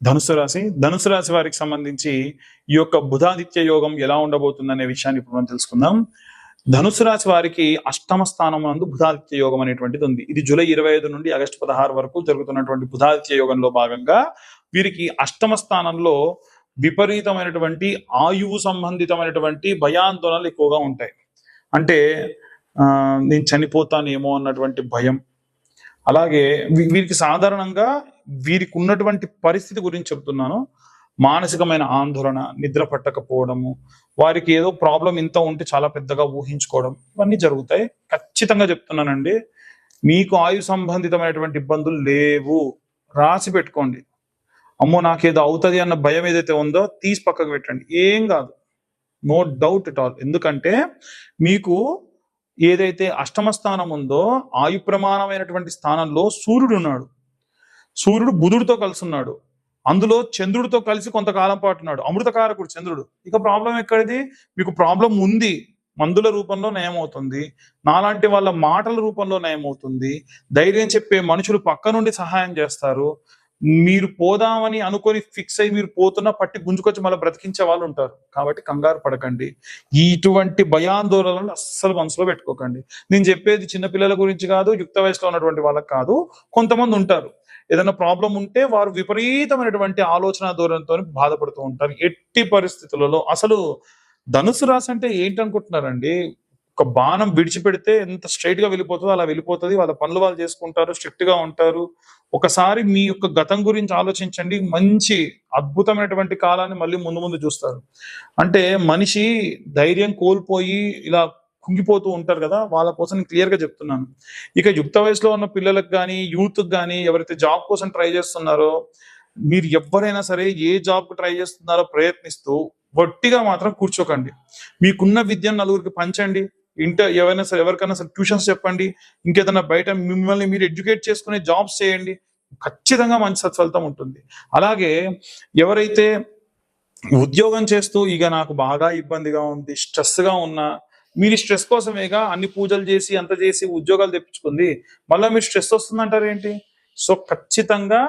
ధనుసు రాశి ధనుసు రాశి వారికి సంబంధించి ఈ యొక్క బుధాదిత్య యోగం ఎలా ఉండబోతుంది అనే విషయాన్ని ఇప్పుడు మనం తెలుసుకుందాం. ధనుసు రాశి వారికి అష్టమ స్థానం నందు బుధాదిత్య యోగం అనేటువంటిది ఉంది. ఇది జూలై ఇరవై ఐదు నుండి ఆగస్టు పదహారు వరకు జరుగుతున్నటువంటి బుధాదిత్య యోగంలో భాగంగా వీరికి అష్టమ స్థానంలో విపరీతమైనటువంటి ఆయువు సంబంధితమైనటువంటి భయాందోళనలు ఎక్కువగా ఉంటాయి. అంటే ఆ, నేను చనిపోతానేమో అన్నటువంటి భయం అలాగే వీ- వీరికి సాధారణంగా వీరికి ఉన్నటువంటి పరిస్థితి గురించి చెప్తున్నాను. మానసికమైన ఆందోళన నిద్ర పట్టకపోవడము వారికి ఏదో ప్రాబ్లం ఇంత ఉంటే చాలా పెద్దగా ఊహించుకోవడం ఇవన్నీ జరుగుతాయి. ఖచ్చితంగా చెప్తున్నానండి. మీకు ఆయు సంబంధితమైనటువంటి ఇబ్బందులు లేవు. రాసి పెట్టుకోండి. అమ్మో నాకేదో అవుతుంది అన్న భయం ఏదైతే ఉందో తీసి పక్కకు పెట్టండి. ఏం కాదు. No doubt at all. ఎందుకంటే మీకు ఏదైతే అష్టమ స్థానం ఉందో ఆయు ప్రమాణమైనటువంటి స్థానంలో సూర్యుడు ఉన్నాడు సూర్యుడు బుధుడితో కలిసి ఉన్నాడు అందులో చంద్రుడితో కలిసి కొంతకాలం పాటు ఉన్నాడు అమృతకారకుడు చంద్రుడు. ఇక ప్రాబ్లం ఎక్కడిది? మీకు ప్రాబ్లం ఉంది. మందుల రూపంలో నయమవుతుంది. నాలాంటి వాళ్ళ మాటల రూపంలో నయమవుతుంది. ధైర్యం చెప్పే మనుషులు పక్క నుండి సహాయం చేస్తారు. మీరు పోదామని అనుకొని ఫిక్స్ అయ్యి మీరు పోతున్నా పట్టి గుంజుకొచ్చి మళ్ళీ బ్రతికించే వాళ్ళు ఉంటారు. కాబట్టి కంగారు పడకండి. ఇటువంటి భయాందోళనలు అస్సలు మనసులో పెట్టుకోకండి. నేను చెప్పేది చిన్నపిల్లల గురించి కాదు యుక్త వయసులో ఉన్నటువంటి వాళ్ళకి కాదు కొంతమంది ఉంటారు. ఏదైనా ప్రాబ్లం ఉంటే వారు విపరీతమైనటువంటి ఆలోచన ధోరణితో బాధపడుతూ ఉంటారు. ఎట్టి పరిస్థితులలో అసలు ధనుసు రాశి అంటే ఏంటనుకుంటున్నారండి? ఒక బాణం విడిచిపెడితే ఎంత స్ట్రైట్గా వెళ్ళిపోతుందో అలా వెళ్ళిపోతుంది. వాళ్ళ పనులు వాళ్ళు చేసుకుంటారు స్ట్రిక్ట్గా ఉంటారు. ఒకసారి మీ యొక్క గతం గురించి ఆలోచించండి. మంచి అద్భుతమైనటువంటి కాలాన్ని మళ్ళీ ముందు ముందు చూస్తారు. అంటే మనిషి ధైర్యం కోల్పోయి ఇలా కుంగిపోతూ ఉంటారు కదా వాళ్ళ కోసం నేను క్లియర్గా చెప్తున్నాను. ఇక యుక్త వయసులో ఉన్న పిల్లలకు కానీ యూత్ కానీ ఎవరైతే జాబ్ కోసం ట్రై చేస్తున్నారో మీరు ఎవరైనా సరే ఏ జాబ్కు ట్రై చేస్తున్నారో ప్రయత్నిస్తూ వట్టిగా మాత్రం కూర్చోకండి. మీకున్న విద్యను నలుగురికి పంచండి. ఇంటర్ ఎవరైనా సరే ఎవరికైనా సరే ట్యూషన్స్ చెప్పండి ఇంకేదైనా బయట మిమ్మల్ని మీరు ఎడ్యుకేట్ చేసుకునే జాబ్స్ చేయండి ఖచ్చితంగా మంచి సత్ఫలితం ఉంటుంది. అలాగే ఎవరైతే ఉద్యోగం చేస్తూ ఇక నాకు బాగా ఇబ్బందిగా ఉంది స్ట్రెస్గా ఉన్నా మీరు స్ట్రెస్ కోసమేగా అన్ని పూజలు చేసి అంత చేసి ఉద్యోగాలు తెప్పించుకుంది మళ్ళీ మీరు స్ట్రెస్ వస్తుందంటారు ఏంటి? సో ఖచ్చితంగా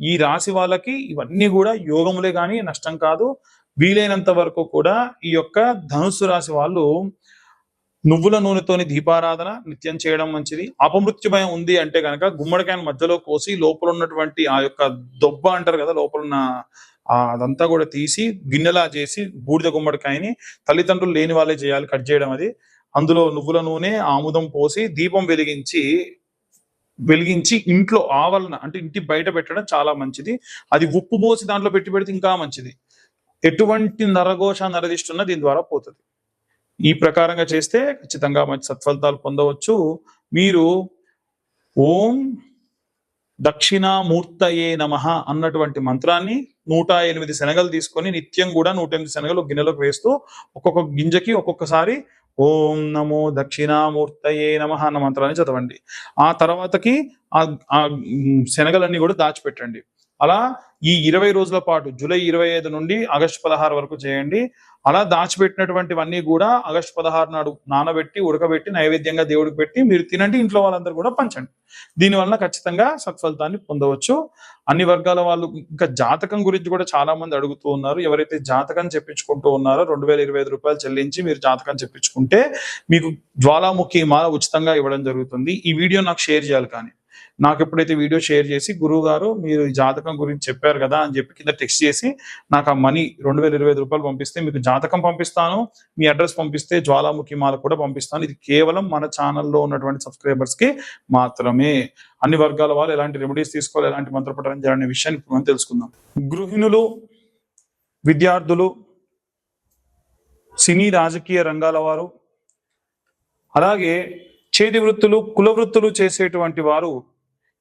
ఈ రాశి వాళ్ళకి ఇవన్నీ కూడా యోగములే కానీ నష్టం కాదు. వీలైనంత వరకు కూడా ఈ యొక్క ధనుసు రాశి వాళ్ళు నువ్వుల నూనెతోని దీపారాధన నిత్యం చేయడం మంచిది. అపమృత్యుభయం ఉంది అంటే కనుక గుమ్మడికాయను మధ్యలో కోసి లోపల ఉన్నటువంటి ఆ యొక్క దొబ్బ అంటారు కదా లోపల ఉన్న ఆ అదంతా కూడా తీసి గిన్నెలా చేసి బూడిద గుమ్మడికాయని తల్లిదండ్రులు లేని వాళ్ళే చేయాలి కట్ చేయడం అది. అందులో నువ్వుల నూనె ఆముదం పోసి దీపం వెలిగించి వెలిగించి ఇంట్లో ఆవలన అంటే ఇంటి బయట పెట్టడం చాలా మంచిది. అది ఉప్పు పోసి దాంట్లో పెట్టి పెడితే ఇంకా మంచిది. ఎటువంటి నరఘోష నరదిష్టున్నా దీని ద్వారా పోతుంది. ఈ ప్రకారంగా చేస్తే ఖచ్చితంగా మంచి సత్ఫలితాలు పొందవచ్చు. మీరు ఓం దక్షిణామూర్తయే నమ అన్నటువంటి మంత్రాన్ని నూట ఎనిమిది శనగలు తీసుకొని నిత్యం కూడా నూట ఎనిమిది శనగలు గిన్నెలోకి వేస్తూ ఒక్కొక్క గింజకి ఒక్కొక్కసారి ఓం నమో దక్షిణామూర్తయే నమ అన్న మంత్రాన్ని చదవండి. ఆ తర్వాతకి ఆ ఆ శనగలన్నీ కూడా దాచిపెట్టండి. అలా ఈ ఇరవై రోజుల పాటు జూలై ఇరవై ఐదు నుండి ఆగస్టు పదహారు వరకు చేయండి. అలా దాచిపెట్టినటువంటివన్నీ కూడా ఆగస్టు పదహారు నాడు నానబెట్టి ఉడకబెట్టి నైవేద్యంగా దేవుడికి పెట్టి మీరు తినండి. ఇంట్లో వాళ్ళందరూ కూడా పంచండి. దీనివల్ల ఖచ్చితంగా సత్ఫలితాన్ని పొందవచ్చు. అన్ని వర్గాల వాళ్ళు ఇంకా జాతకం గురించి కూడా చాలా మంది అడుగుతూ ఉన్నారు. ఎవరైతే జాతకం చెప్పించుకుంటూ ఉన్నారో రెండు వేల ఇరవై ఐదు రూపాయలు చెల్లించి మీరు జాతకం చెప్పించుకుంటే మీకు జ్వాలాముఖి మాల ఉచితంగా ఇవ్వడం జరుగుతుంది. ఈ వీడియో నాకు షేర్ చేయాలి కానీ. నాకు ఎప్పుడైతే వీడియో షేర్ చేసి గురువు గారు మీరు ఈ జాతకం గురించి చెప్పారు కదా అని చెప్పి కింద టెక్స్ట్ చేసి నాకు ఆ మనీ రెండు వేల ఇరవై రూపాయలు పంపిస్తే మీకు జాతకం పంపిస్తాను మీ అడ్రస్ పంపిస్తే జ్వాలాముఖి మాల కూడా పంపిస్తాను. ఇది కేవలం మన ఛానల్లో ఉన్నటువంటి సబ్స్క్రైబర్స్కి మాత్రమే. అన్ని వర్గాల వాళ్ళు ఎలాంటి రెమెడీస్ తీసుకోవాలి ఎలాంటి మంత్రపఠనం చేయాలనే విషయాన్ని ఇప్పుడు మనం తెలుసుకుందాం. గృహిణులు విద్యార్థులు సినీ రాజకీయ రంగాల వారు అలాగే చేతి వృత్తులు కుల వృత్తులు చేసేటువంటి వారు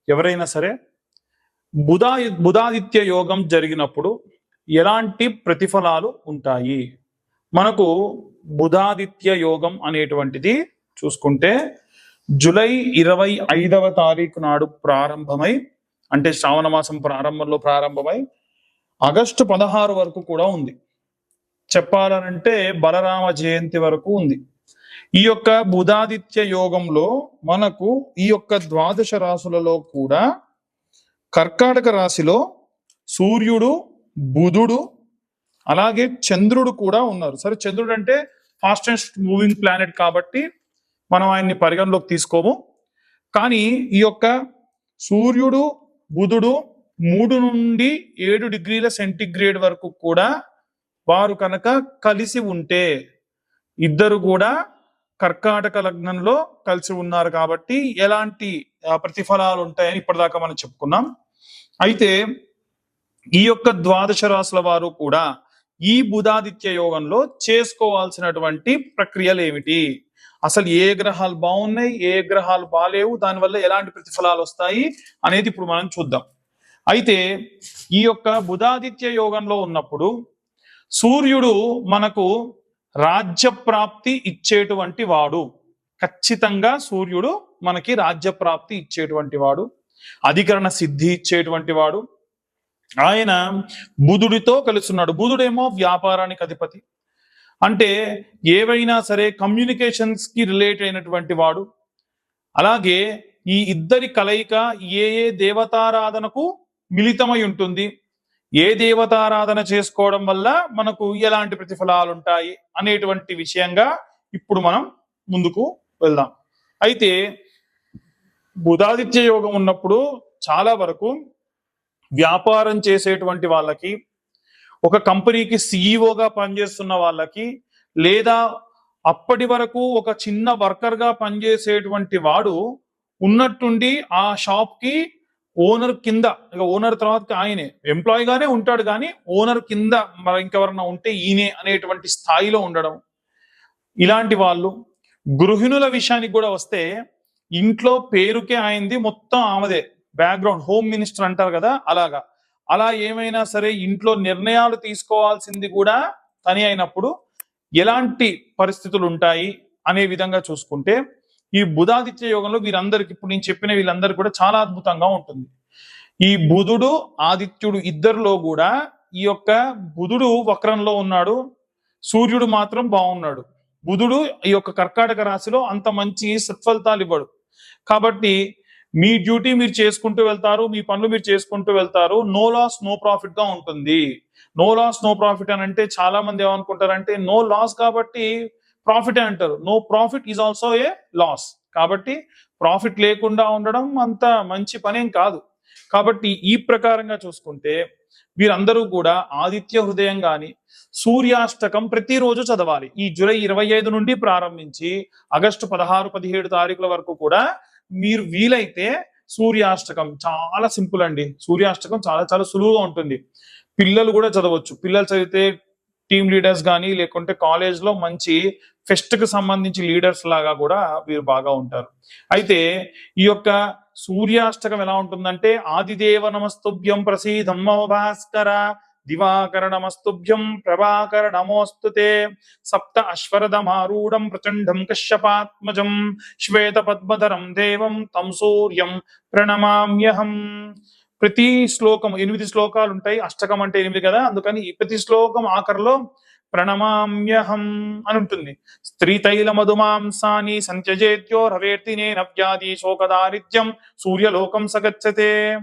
ఎవరైనా సరే బుధా బుధాదిత్య యోగం జరిగినప్పుడు ఎలాంటి ప్రతిఫలాలు ఉంటాయి? మనకు బుధాదిత్య యోగం అనేటువంటిది చూసుకుంటే జూలై ఇరవై ఐదవ తారీఖు నాడు ప్రారంభమై అంటే శ్రావణ మాసం ప్రారంభంలో ప్రారంభమై ఆగస్టు పదహారు వరకు కూడా ఉంది. చెప్పాలనంటే బలరామ జయంతి వరకు ఉంది. ఈ యొక్క బుధాదిత్య యోగంలో మనకు ఈ యొక్క ద్వాదశ రాశులలో కూడా కర్కాటక రాశిలో సూర్యుడు బుధుడు అలాగే చంద్రుడు కూడా ఉన్నారు. సరే చంద్రుడు అంటే ఫాస్టెస్ట్ మూవింగ్ ప్లానెట్ కాబట్టి మనం ఆయన్ని పరిగణలోకి తీసుకోము. కానీ ఈ యొక్క సూర్యుడు బుధుడు మూడు నుండి ఏడు డిగ్రీల సెంటిగ్రేడ్ వరకు కూడా వారు కనుక కలిసి ఉంటే ఇద్దరు కూడా కర్కాటక లగ్నంలో కలిసి ఉన్నారు కాబట్టి ఎలాంటి ప్రతిఫలాలు ఉంటాయని ఇప్పటిదాకా మనం చెప్పుకున్నాం. అయితే ఈ యొక్క ద్వాదశ రాశుల వారు కూడా ఈ బుధాదిత్య యోగంలో చేసుకోవాల్సినటువంటి ప్రక్రియలు ఏమిటి? అసలు ఏ గ్రహాలు బాగున్నాయి ఏ గ్రహాలు బాలేవు దానివల్ల ఎలాంటి ప్రతిఫలాలు వస్తాయి అనేది ఇప్పుడు మనం చూద్దాం. అయితే ఈ యొక్క బుధాదిత్య యోగంలో ఉన్నప్పుడు సూర్యుడు మనకు రాజ్య ప్రాప్తి ఇచ్చేటువంటి వాడు. ఖచ్చితంగా సూర్యుడు మనకి రాజ్య ప్రాప్తి ఇచ్చేటువంటి వాడు. అధికరణ సిద్ధి ఇచ్చేటువంటి వాడు. ఆయన బుధుడితో కలుస్తున్నాడు బుధుడేమో వ్యాపారానికి అధిపతి. అంటే ఏవైనా సరే కమ్యూనికేషన్స్కి రిలేట్ అయినటువంటి వాడు. అలాగే ఈ ఇద్దరి కలయిక ఏ ఏ దేవతారాధనకు మిళితమై ఉంటుంది. ఏ దేవతారాధన చేసుకోవడం వల్ల మనకు ఎలాంటి ప్రతిఫలాలు ఉంటాయి అనేటువంటి విషయంగా ఇప్పుడు మనం ముందుకు వెళ్దాం. అయితే బుధాదిత్య యోగం ఉన్నప్పుడు చాలా వరకు వ్యాపారం చేసేటువంటి వాళ్ళకి ఒక కంపెనీకి సీఈఓగా పనిచేస్తున్న వాళ్ళకి లేదా అప్పటి వరకు ఒక చిన్న వర్కర్గా పనిచేసేటువంటి వాడు ఉన్నట్టుండి ఆ షాప్కి ఓనర్ కింద ఇక ఓనర్ తర్వాత ఆయనే. ఎంప్లాయీగానే ఉంటాడు కానీ ఓనర్ కింద మరి ఇంకెవరన్నా ఉంటే ఈయనే అనేటువంటి స్థాయిలో ఉండడం. ఇలాంటి వాళ్ళు గృహిణుల విషయానికి కూడా వస్తే ఇంట్లో పేరుకే అయింది మొత్తం ఆమెదే. బ్యాక్గ్రౌండ్ హోమ్ మినిస్టర్ అంటారు కదా అలాగా. అలా ఏమైనా సరే ఇంట్లో నిర్ణయాలు తీసుకోవాల్సింది కూడా తని అయినప్పుడు ఎలాంటి పరిస్థితులు ఉంటాయి అనే విధంగా చూసుకుంటే ఈ బుధాదిత్య యోగంలో వీరందరికి ఇప్పుడు నేను చెప్పిన వీళ్ళందరూ కూడా చాలా అద్భుతంగా ఉంటుంది. ఈ బుధుడు ఆదిత్యుడు ఇద్దరిలో కూడా ఈ యొక్క బుధుడు వక్రంలో ఉన్నాడు. సూర్యుడు మాత్రం బాగున్నాడు. బుధుడు ఈ యొక్క కర్కాటక రాశిలో అంత మంచి సత్ఫలితాలు ఇవ్వడు. కాబట్టి మీ డ్యూటీ మీరు చేసుకుంటూ వెళ్తారు మీ పనులు మీరు చేసుకుంటూ వెళ్తారు. నో లాస్ నో ప్రాఫిట్గా ఉంటుంది. నో లాస్ నో ప్రాఫిట్ అని అంటే చాలా మంది ఏమనుకుంటారంటే నో లాస్ కాబట్టి ప్రాఫిట్ అంటారు. No profit is also a loss. కాబట్టి ప్రాఫిట్ లేకుండా ఉండడం అంత మంచి పనేం కాదు. కాబట్టి ఈ ప్రకారంగా చూసుకుంటే వీరందరూ కూడా ఆదిత్య హృదయం గాని సూర్యాష్టకం ప్రతిరోజు చదవాలి. ఈ జూలై ఇరవై ఐదు నుండి ప్రారంభించి ఆగస్టు పదహారు పదిహేడు తారీఖుల వరకు కూడా మీరు వీలైతే సూర్యాష్టకం చాలా సింపుల్ అండి. సూర్యాష్టకం చాలా చాలా సులువుగా ఉంటుంది. పిల్లలు కూడా చదవచ్చు. పిల్లలు చదివితే టీమ్ లీడర్స్ కానీ లేకుంటే కాలేజ్లో మంచి ఫెస్ట్కి సంబంధించి లీడర్స్ లాగా కూడా వీరు బాగా ఉంటారు. అయితే ఈ యొక్క సూర్యాష్టకం ఎలా ఉంటుందంటే ఆదిదేవ నమస్తుభ్యం ప్రసీదం భాస్కర దివాకర నమస్తుభ్యం ప్రభాకర నమోస్తుతే సప్త అశ్వరథమారూఢం ప్రచండం కశ్యపాత్మజం శ్వేత పద్మధరం దేవం తం సూర్యం ప్రణమామ్యహం. ప్రతి శ్లోకం ఎనిమిది శ్లోకాలు ఉంటాయి. అష్టకం అంటే ఎనిమిది కదా? అందుకని ప్రతి శ్లోకం ఆఖరిలో ప్రణమామ్యహం అని ఉంటుంది. స్త్రీ తైల మధుమాంసాని సంత్యజేత్యో రవేర్తినే నవ్యాది శోకదారిద్యం సూర్యలోకం సగచ్చతే.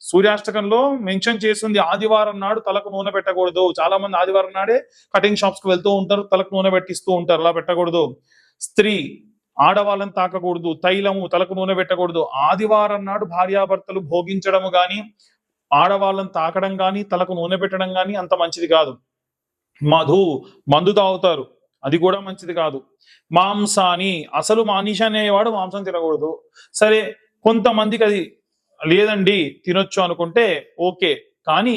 సూర్యాష్టకంలో మెన్షన్ చేస్తుంది ఆదివారం నాడు తలకు నూనె పెట్టకూడదు. చాలా మంది ఆదివారం నాడే కటింగ్ షాప్స్కి వెళ్తూ ఉంటారు తలకు నూనె పెట్టిస్తూ ఉంటారు. అలా పెట్టకూడదు. స్త్రీ ఆడవాళ్ళని తాకకూడదు తైలము తలకు నూనె పెట్టకూడదు. ఆదివారం నాడు భార్యాభర్తలు భోగించడము కానీ ఆడవాళ్ళని తాకడం కానీ తలకు నూనె పెట్టడం కానీ అంత మంచిది కాదు. మధు మందు తాగుతారు. అది కూడా మంచిది కాదు. మాంసాని అసలు మానిష అనేవాడు మాంసం తినకూడదు. సరే కొంతమందికి అది లేదండి తినొచ్చు అనుకుంటే ఓకే. కానీ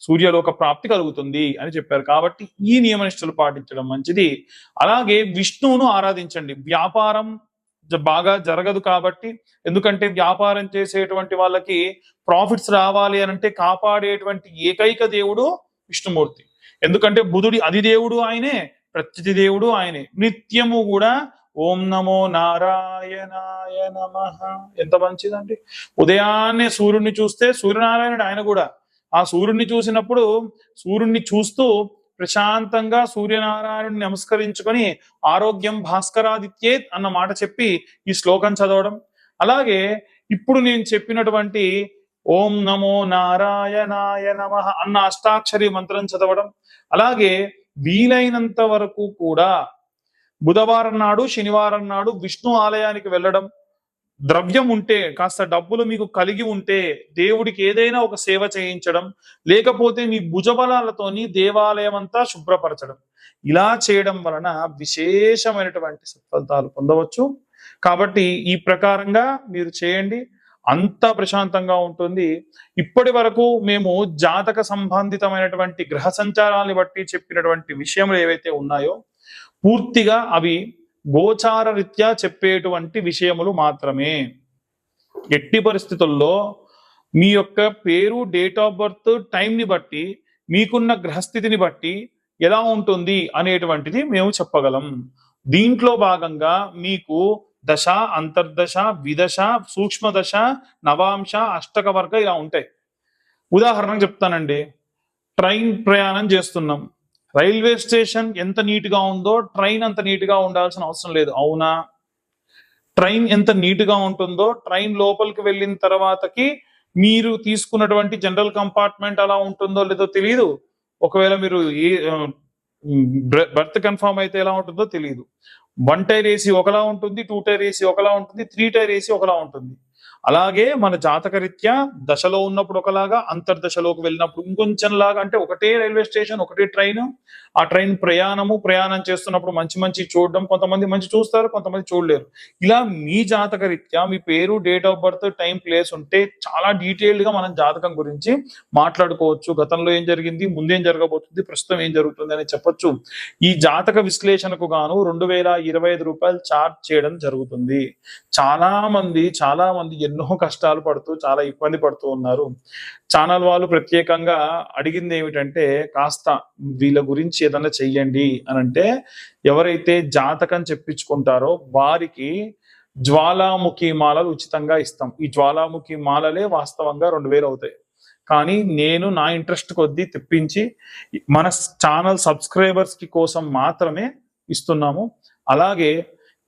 సూర్యలోక ప్రాప్తి కలుగుతుంది అని చెప్పారు. కాబట్టి ఈ నియమనిష్టలు పాటించడం మంచిది. అలాగే విష్ణువును ఆరాధించండి. వ్యాపారం బాగా జరగదు కాబట్టి ఎందుకంటే వ్యాపారం చేసేటువంటి వాళ్ళకి ప్రాఫిట్స్ రావాలి అని అంటే కాపాడేటువంటి ఏకైక దేవుడు విష్ణుమూర్తి. ఎందుకంటే బుధుడి అధిదేవుడు ఆయనే ప్రత్యతి దేవుడు ఆయనే. నిత్యము కూడా ఓం నమో నారాయణాయ నమ. ఎంత మంచిదండి. ఉదయాన్నే సూర్యుడిని చూస్తే సూర్యనారాయణుడు ఆయన కూడా. ఆ సూర్యుడిని చూసినప్పుడు సూర్యుడిని చూస్తూ ప్రశాంతంగా సూర్యనారాయణుడిని నమస్కరించుకొని ఆరోగ్యం భాస్కరాదిత్యేత్ అన్న మాట చెప్పి ఈ శ్లోకం చదవడం. అలాగే ఇప్పుడు నేను చెప్పినటువంటి ఓం నమో నారాయణాయ నమ అన్న అష్టాక్షరి మంత్రం చదవడం. అలాగే వీలైనంత వరకు కూడా బుధవారం నాడు శనివారం నాడు విష్ణు ఆలయానికి వెళ్ళడం. ద్రవ్యం ఉంటే కాస్త డబ్బులు మీకు కలిగి ఉంటే దేవుడికి ఏదైనా ఒక సేవ చేయించడం లేకపోతే మీ భుజబలాలతోని దేవాలయం అంతా శుభ్రపరచడం. ఇలా చేయడం వలన విశేషమైనటువంటి సత్ఫలితాలు పొందవచ్చు. కాబట్టి ఈ ప్రకారంగా మీరు చేయండి. అంత ప్రశాంతంగా ఉంటుంది. ఇప్పటి వరకు మేము జాతక సంబంధితమైనటువంటి గ్రహ సంచారాన్ని బట్టి చెప్పినటువంటి విషయములు ఏవైతే ఉన్నాయో పూర్తిగా అవి గోచార రీత్యా చెప్పేటువంటి విషయములు మాత్రమే. ఎట్టి పరిస్థితుల్లో మీ యొక్క పేరు డేట్ ఆఫ్ బర్త్ టైంని బట్టి మీకున్న గ్రహస్థితిని బట్టి ఎలా ఉంటుంది అనేటువంటిది మేము చెప్పగలం. దీంట్లో భాగంగా మీకు దశ అంతర్దశ విదశ సూక్ష్మ దశ నవాంశ అష్టక వర్గ ఇలా ఉంటాయి. ఉదాహరణకు చెప్తానండి. ట్రైన్ ప్రయాణం చేస్తున్నాం. రైల్వే స్టేషన్ ఎంత నీట్గా ఉందో ట్రైన్ అంత నీట్గా ఉండాల్సిన అవసరం లేదు. అవునా? ట్రైన్ ఎంత నీట్గా ఉంటుందో ట్రైన్ లోపలికి వెళ్ళిన తర్వాతకి మీరు తీసుకున్నటువంటి జనరల్ కంపార్ట్మెంట్ అలా ఉంటుందో లేదో తెలియదు ఒకవేళ మీరు ఏ బర్త్ కన్ఫర్మ్ అయితే ఎలా ఉంటుందో తెలియదు వన్ టైర్ ఏసీ ఒకలా ఉంటుంది టూ టైర్ ఏసీ ఒకలా ఉంటుంది త్రీ టైర్ ఏసీ ఒకలా ఉంటుంది. అలాగే మన జాతకరీత్యా దశలో ఉన్నప్పుడు ఒకలాగా అంతర్దశలోకి వెళ్ళినప్పుడు ఇంకొంచెం లాగా అంటే ఒకటే రైల్వే స్టేషన్ ఒకటే ట్రైన్. ఆ ట్రైన్ ప్రయాణము ప్రయాణం చేస్తున్నప్పుడు మంచి మంచి చూడడం కొంతమంది మంచి చూస్తారు కొంతమంది చూడలేరు. ఇలా మీ జాతకరీత్యా మీ పేరు date of birth time place ఉంటే చాలా డీటెయిల్డ్గా మనం జాతకం గురించి మాట్లాడుకోవచ్చు. గతంలో ఏం జరిగింది ముందేం జరగబోతుంది ప్రస్తుతం ఏం జరుగుతుంది అని చెప్పొచ్చు. ఈ జాతక విశ్లేషణకు గాను రెండు వేల ఇరవై ఐదు రూపాయలు చార్జ్ చేయడం జరుగుతుంది. చాలా మంది చాలా మంది ఎన్నో కష్టాలు పడుతూ చాలా ఇబ్బంది పడుతూ ఉన్నారు. ఛానల్ వాళ్ళు ప్రత్యేకంగా అడిగింది ఏమిటంటే కాస్త వీళ్ళ గురించి ఏదైనా చెయ్యండి అని అంటే ఎవరైతే జాతకం చెప్పించుకుంటారో వారికి జ్వాలాముఖి మాలలు ఉచితంగా ఇస్తాం. ఈ జ్వాలాముఖి మాలలే వాస్తవంగా రెండు వేలు అవుతాయి. కానీ నేను నా ఇంట్రెస్ట్ కొద్దీ తెప్పించి మన ఛానల్ సబ్స్క్రైబర్స్కి కోసం మాత్రమే ఇస్తున్నాము. అలాగే